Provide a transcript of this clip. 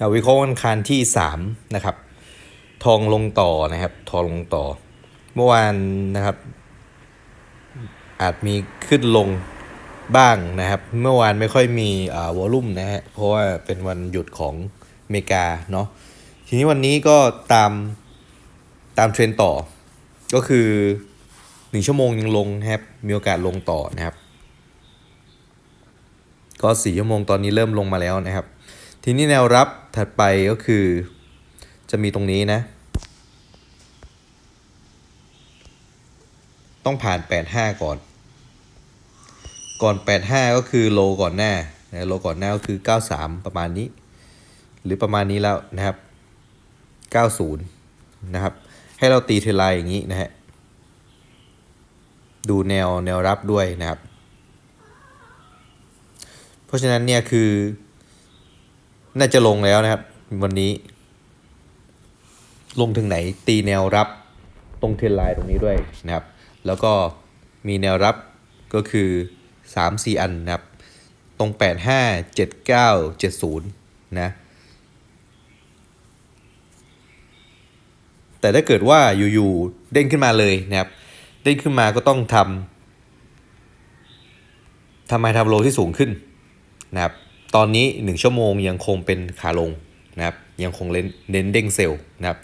เอาวิเคราะห์วันคารที่ 3 นะครับ ทองลงต่อนะครับ ทองลงต่อ เมื่อวานนะครับ อาจมีขึ้นลงบ้างนะครับ เมื่อวานไม่ค่อยมีอ่าวอลุ่มนะฮะ เพราะว่าเป็นวันหยุดของอเมริกาเนาะ ทีนี้วันนี้ก็ตามตามเทรนต่อ ก็คือหนึ่งชั่วโมงยังลงนะครับ มีโอกาสลงต่อนะครับ ก็สี่ชั่วโมงตอนนี้เริ่มลงมาแล้วนะครับ ทีนี้แนวรับถัดไปก็คือ จะมีตรงนี้นะ ต้องผ่าน 85 ก่อน ก่อน 85 ก็คือโลก่อนหน้านะโลก่อนหน้าก็คือ 93 ประมาณนี้ หรือประมาณนี้แล้วนะครับ 90 นะครับ ให้เราตีเทลน์อย่างนี้นะฮะดูแนวแนวรับด้วยนะครับ เพราะฉะนั้นเนี่ยคือ น่าจะลงแล้วนะครับ วันนี้ ลงถึงไหนตีแนวรับตรงเทรนไลน์ตรงนี้ด้วยนะครับ แล้วก็มีแนวรับก็คือ 3 4 อันนะครับ ตรง 85 79 70 นะ แต่ถ้าเกิดว่าอยู่ๆเด้งขึ้นมาเลยนะครับ เด้งขึ้นมาก็ต้องทำทำไมทำโลที่สูงขึ้นนะครับ ตอนนี้ 1 ชั่วโมงยังคงเป็นขาลงนะครับยังคงเน้นเน้นเด้งเซลล์นะครับ